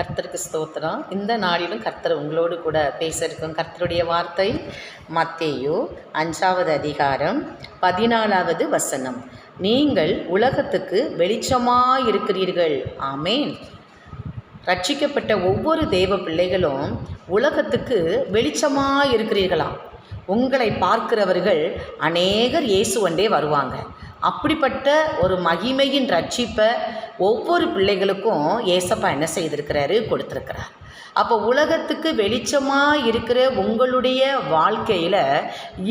கர்த்தருக்கு ஸ்தோத்திரம். இந்த நாளிலும் கர்த்தர் உங்களோடு கூட பேச இருக்கும் கர்த்தருடைய வார்த்தை மத்தேயோ அஞ்சாவது அதிகாரம் பதினாலாவது வசனம். நீங்கள் உலகத்துக்கு வெளிச்சமாக இருக்கிறீர்கள் ஆமேன். ரட்சிக்கப்பட்ட ஒவ்வொரு தேவ பிள்ளைகளும் உலகத்துக்கு வெளிச்சமாக இருக்கிறீர்களாம் உங்களை பார்க்கிறவர்கள் அநேகர் இயேசுவண்டே வருவாங்க. அப்படிப்பட்ட ஒரு மகிமையின் ரட்சிப்பை ஒவ்வொரு பிள்ளைகளுக்கும் ஏசப்பா என்ன செய்திருக்கிறாரு கொடுத்துருக்கிறார். அப்போ உலகத்துக்கு வெளிச்சமாக இருக்கிற உங்களுடைய வாழ்க்கையில்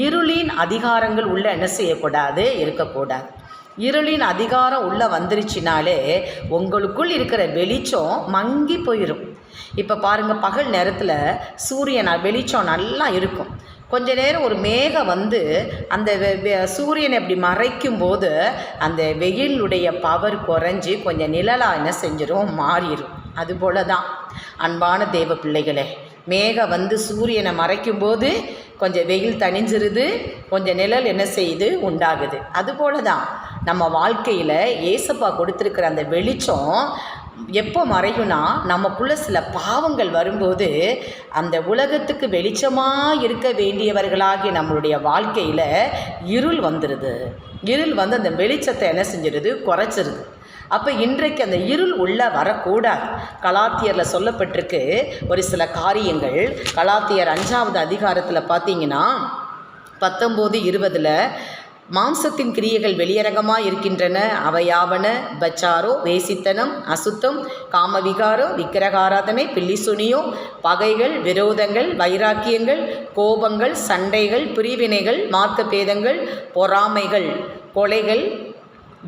இருளின் அதிகாரங்கள் உள்ள என்ன செய்யக்கூடாது? இருக்கக்கூடாது. இருளின் அதிகாரம் உள்ளே வந்துருச்சுனாலே உங்களுக்குள் இருக்கிற வெளிச்சம் மங்கி போயிடும் இப்போ பாருங்கள் பகல் நேரத்தில் சூரியன் வெளிச்சம் நல்லா இருக்கும். கொஞ்ச நேரம் ஒரு மேகம் வந்து அந்த வெ- சூரியனை இப்படி மறைக்கும் போது அந்த வெயிலுடைய பவர் குறைஞ்சி கொஞ்சம் நிழலாக என்ன செஞ்சிடும் மாறிடும் அதுபோல தான் அன்பான தேவ பிள்ளைகளே மேகம் வந்து சூரியனை மறைக்கும்போது கொஞ்சம் வெயில் தணிஞ்சிருது கொஞ்சம் நிழல் என்ன செய்யுது உண்டாகுது. அதுபோல தான் நம்ம வாழ்க்கையில் ஏசப்பா கொடுத்துருக்கிற அந்த வெளிச்சம் எப்போ மறையும்னா நமக்குள்ள சில பாவங்கள் வரும்போது அந்த உலகத்துக்கு வெளிச்சமாக இருக்க வேண்டியவர்களாகிய நம்மளுடைய வாழ்க்கையில் இருள் வந்துடுது இருள் வந்து அந்த வெளிச்சத்தை என்ன செஞ்சிருது? குறைச்சிருது. அப்போ இன்றைக்கு அந்த இருள் உள்ளே வரக்கூடாது. கலாத்தியரில் சொல்லப்பட்டிருக்கு ஒரு சில காரியங்கள் கலாத்தியர் அஞ்சாவது அதிகாரத்தில் பார்த்தீங்கன்னா பத்தொம்போது இருபதில் மாம்சத்தின் கிரியைகள் வெளியரங்கமாக இருக்கின்றன. அவையாவன பச்சாரோ வேசித்தனம் அசுத்தம் காமவிகாரோ விக்கிரகாராதனை பில்லிசுனியோ பகைகள் விரோதங்கள் வைராக்கியங்கள் கோபங்கள் சண்டைகள் பிரிவினைகள் மார்க்கபேதங்கள் பொறாமைகள் கொலைகள்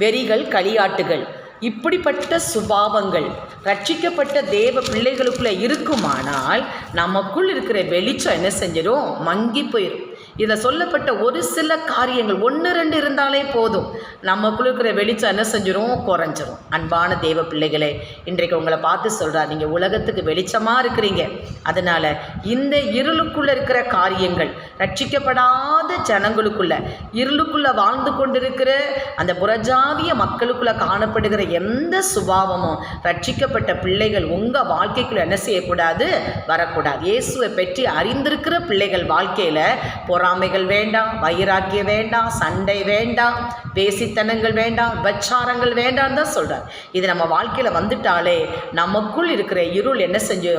வெறிகள் களியாட்டுகள். இப்படிப்பட்ட சுபாவங்கள் ரட்சிக்கப்பட்ட தேவ பிள்ளைகளுக்குள்ளே இருக்குமானால் நமக்குள் இருக்கிற வெளிச்சம் என்ன செஞ்சிடும் மங்கி போயிடும் இதில் சொல்லப்பட்ட ஒரு சில காரியங்கள் ஒன்று ரெண்டு இருந்தாலே போதும். நமக்குள்ள இருக்கிற வெளிச்சம் என்ன செஞ்சிடும் குறைஞ்சிரும். அன்பான தெய்வ பிள்ளைகளே இன்றைக்கு உங்களை பார்த்து சொல்கிறார் நீங்கள் உலகத்துக்கு வெளிச்சமாக இருக்கிறீங்க. அதனால் இந்த இருளுக்குள்ளே இருக்கிற காரியங்கள் ரட்சிக்கப்படாத ஜனங்களுக்குள்ள இருளுக்குள்ளே வாழ்ந்து கொண்டிருக்கிற அந்த புறஜாதிய மக்களுக்குள்ளே காணப்படுகிற எந்த சுபாவமும் ரட்சிக்கப்பட்ட பிள்ளைகள் உங்கள் வாழ்க்கைக்குள்ளே என்ன செய்யக்கூடாது? வரக்கூடாது. இயேசுவை பற்றி அறிந்திருக்கிற பிள்ளைகள் வாழ்க்கையில் பொறாமைகள் வேண்டாம் வைராக்கியம் வேண்டாம் சண்டை வேண்டாம் பேசித்தனங்கள் வேண்டாம் விபச்சாரங்கள் வேண்டாம் தான் சொல்கிறார் இது நம்ம வாழ்க்கையில் வந்துட்டாலே நமக்குள் இருக்கிற இருள் என்ன செஞ்சு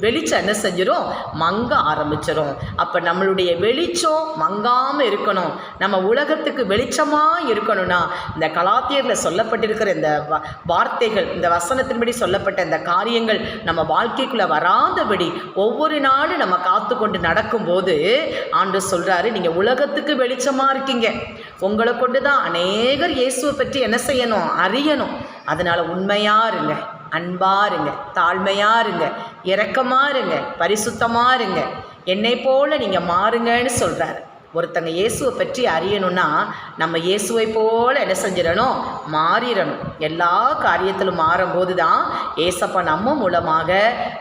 வெளிச்சம் என்ன செஞ்சிடும் மங்க ஆரம்பிச்சிடும் அப்போ நம்மளுடைய வெளிச்சம் மங்காமல் இருக்கணும். நம்ம உலகத்துக்கு வெளிச்சமாக இருக்கணும்னா இந்த கலாத்தியரில் சொல்லப்பட்டிருக்கிற இந்த வ- வார்த்தைகள் இந்த வசனத்தின்படி சொல்லப்பட்ட இந்த காரியங்கள் நம்ம வாழ்க்கைக்குள்ளே வராதபடி ஒவ்வொரு நாளும் நம்ம காத்து கொண்டு நடக்கும்போது ஆண்டு சொல்கிறாரு நீங்கள் உலகத்துக்கு வெளிச்சமாக இருக்கீங்க. உங்களை கொண்டு தான் அநேகர் இயேசுவை பற்றி என்ன செய்யணும் அறியணும். அதனால் உண்மையாக இருங்க அன்பாக இருங்க தாழ்மையாக இருங்க இரக்கமாக இருங்க பரிசுத்தமாக இருங்க. என்னை போல் நீங்கள் மாறுங்கன்னு சொல்கிறாரு ஒருத்தங்க இயேசுவை பற்றி அறியணும்னா நம்ம இயேசுவை போல் என்ன செஞ்சிடணும்? மாறிடணும். எல்லா காரியத்திலும் மாறும்போது தான் ஏசப்பா நம்ம மூலமாக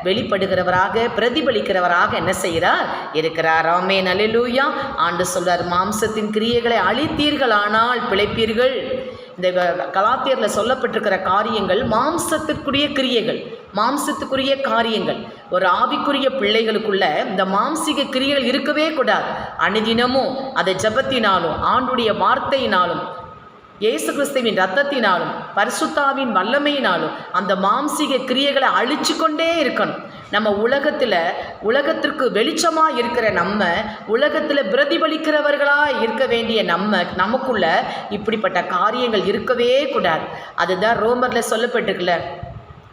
வெளிப்படுகிறவராக பிரதிபலிக்கிறவராக என்ன செய்கிறார்? இருக்கிறார். ஆமே நலிலூயா ஆண்டு சொல்றார் மாம்சத்தின் கிரியைகளை அழித்தீர்களானால் பிழைப்பீர்கள். இந்த கலாத்தியரில் சொல்லப்பட்டிருக்கிற காரியங்கள் மாம்சத்திற்குரிய கிரியைகள் மாம்சத்துக்குரிய காரியங்கள். ஒரு ஆவிக்குரிய பிள்ளைகளுக்குள்ள இந்த மாம்சிக கிரியைகள் இருக்கவே கூடாது. அனுதினமும் அதை ஜெபத்தினாலும் ஆண்டுடைய வார்த்தையினாலும் இயேசு கிறிஸ்துவின் ரத்தத்தினாலும் பரிசுத்தாவின் வல்லமையினாலும் அந்த மாம்சீக கிரியைகளை அழிச்சு கொண்டே இருக்கணும். நம்ம உலகத்தில் உலகத்திற்கு வெளிச்சமாக இருக்கிற நம்ம உலகத்தில் பிரதிபலிக்கிறவர்களாக இருக்க வேண்டிய நம்ம நமக்குள்ள இப்படிப்பட்ட காரியங்கள் இருக்கவே கூடாது. அதுதான் ரோமரில் சொல்லப்பட்டிருக்கல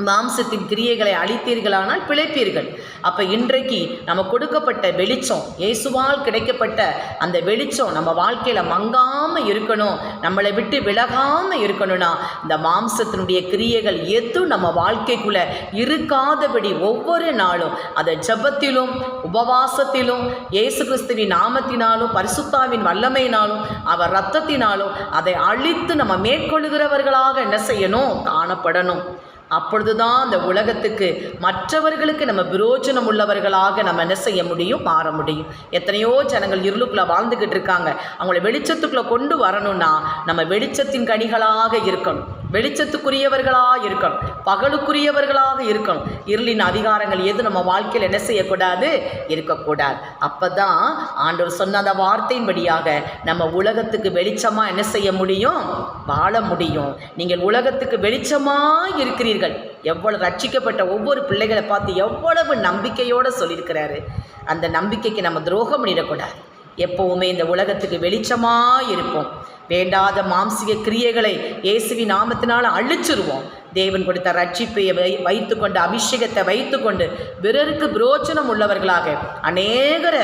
மாம்சத்தின் கிரியைகளை அழித்தீர்களானால் பிழைப்பீர்கள். அப்போ இன்றைக்கு நம்ம கொடுக்கப்பட்ட வெளிச்சம் இயேசுவால் கிடைக்கப்பட்ட அந்த வெளிச்சம் நம்ம வாழ்க்கையில் மங்காமல் இருக்கணும் நம்மளை விட்டு விலகாமல் இருக்கணும்னா இந்த மாம்சத்தினுடைய கிரியைகள் எதுவும் நம்ம வாழ்க்கைக்குள்ளே இருக்காதபடி ஒவ்வொரு நாளும் அதை ஜெபத்திலும் உபவாசத்திலும் இயேசு கிறிஸ்துவின் நாமத்தினாலும் பரிசுத்தாவின் வல்லமையினாலும் அவர் ரத்தத்தினாலும் அதை அழித்து நம்ம மேற்கொள்கிறவர்களாக என்ன செய்யணும்? காணப்படணும். அப்பொழுதுதான் அந்த உலகத்துக்கு மற்றவர்களுக்கு நம்ம விரோச்சனம் உள்ளவர்களாக நம்ம என்ன செய்ய முடியும்? மாற முடியும். எத்தனையோ ஜனங்கள் இருளுக்குள்ளே வாழ்ந்துக்கிட்டு இருக்காங்க. அவங்கள வெளிச்சத்துக்குள்ளே கொண்டு வரணும்னா நம்ம வெளிச்சத்தின் கனிகளாக இருக்கணும். வெளிச்சத்துக்குரியவர்களாக இருக்கணும் பகலுக்குரியவர்களாக இருக்கணும். இருளின் அதிகாரங்கள் எது? நம்ம வாழ்க்கையில் என்ன செய்யக்கூடாது? இருக்கக்கூடாது. அப்போ தான் ஆண்டவர் சொன்ன அந்த வார்த்தையின்படியாக நம்ம உலகத்துக்கு வெளிச்சமாக என்ன செய்ய முடியும்? வாழ முடியும். நீங்கள் உலகத்துக்கு வெளிச்சமாக இருக்கிறீர்கள். எவ்வளவு ரட்சிக்கப்பட்ட ஒவ்வொரு பிள்ளைகளை பார்த்து எவ்வளவு நம்பிக்கையோடு சொல்லியிருக்கிறாரு. அந்த நம்பிக்கைக்கு நம்ம துரோகம் பண்ணிடக்கூடாது. எப்பவுமே இந்த உலகத்துக்கு வெளிச்சமாக இருப்போம். வேண்டாத மாம்சிக கிரியைகளை இயேசுவி நாமத்தினால் அழிச்சிருவோம். தேவன் கொடுத்த ரட்சிப்பை வை வைத்துக்கொண்டு அபிஷேகத்தை வைத்துக்கொண்டு பிறருக்கு பிரோச்சனம் உள்ளவர்களாக. அநேகர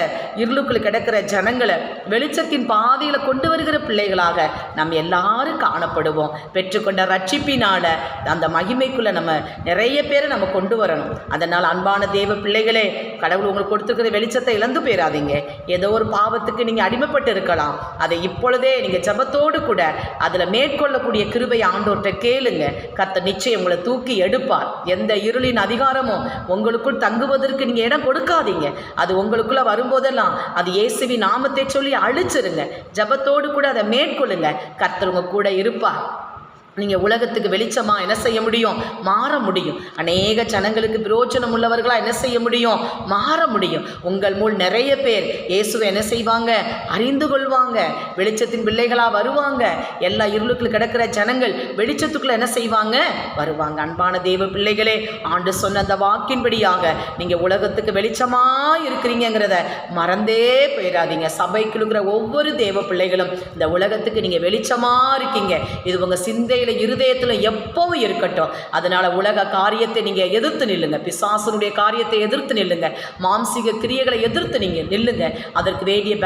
இருளுக்குள் கிடக்கிற ஜனங்களை வெளிச்சத்தின் பாதையில் கொண்டு வருகிற பிள்ளைகளாக நம்ம எல்லாரும் காணப்படுவோம். பெற்றுக்கொண்ட ரட்சிப்பினால் அந்த மகிமைக்குள்ளே நம்ம நிறைய பேரை நம்ம கொண்டு வரணும். அதனால் அன்பான தேவ பிள்ளைகளே கடவுள் உங்களுக்கு கொடுத்துருக்கிற வெளிச்சத்தை இழந்து போயிடாதீங்க ஏதோ ஒரு பாவத்துக்கு நீங்கள் அடிமைப்பட்டு இருக்கலாம். அதை இப்பொழுதே நீங்கள் ஜபத்தோடு கூட அதில் மேற்கொள்ளக்கூடிய கிருபை ஆண்டோர்கிட்ட கேளுங்க. கத்த நிச்சயம் உங்களை தூக்கி எடுப்பார். எந்த இருளின் அதிகாரமும் உங்களுக்குள் தங்குவதற்கு நீங்கள் இடம் கொடுக்காதீங்க. அது உங்களுக்குள்ளே வரும்போதெல்லாம் அது இயேசுவி நாமத்தை சொல்லி அழிச்சிருங்க. ஜபத்தோடு கூட அதை மேற்கொள்ளுங்க. கர்த்தருங்க கூட இருப்பார். நீங்கள் உலகத்துக்கு வெளிச்சமாக என்ன செய்ய முடியும்? மாற முடியும். அநேக ஜனங்களுக்கு பிரயோஜனம் உள்ளவர்களாக என்ன செய்ய முடியும்? மாற முடியும். உங்கள் மூல் நிறைய பேர் இயேசுவை என்ன செய்வாங்க? அறிந்து கொள்வாங்க. வெளிச்சத்தின் பிள்ளைகளாக வருவாங்க. எல்லா இருளுக்குள்ள கிடக்கிற ஜனங்கள் வெளிச்சத்துக்குள்ளே என்ன செய்வாங்க? வருவாங்க. அன்பான தெய்வ பிள்ளைகளே ஆண்டு சொன்ன அந்த வாக்கின்படியாக நீங்கள் உலகத்துக்கு வெளிச்சமாக இருக்கிறீங்கிறத மறந்தே போயிடாதீங்க. சபைக்குழுங்கிற ஒவ்வொரு தேவ பிள்ளைகளும் இந்த உலகத்துக்கு நீங்கள் வெளிச்சமாக இருக்கீங்க. இது உங்கள் சிந்தையில் இருதயத்தில் எப்பவும் இருக்கட்டும். அதனால் உலக காரியத்தை நீங்கள் எதிர்த்து நில்லுங்க. பிசாசனுடைய காரியத்தை எதிர்த்து நில்லுங்க. மாம்சீக கிரியைகளை எதிர்த்து நீங்கள் நில்லுங்க. அதற்கு வேண்டிய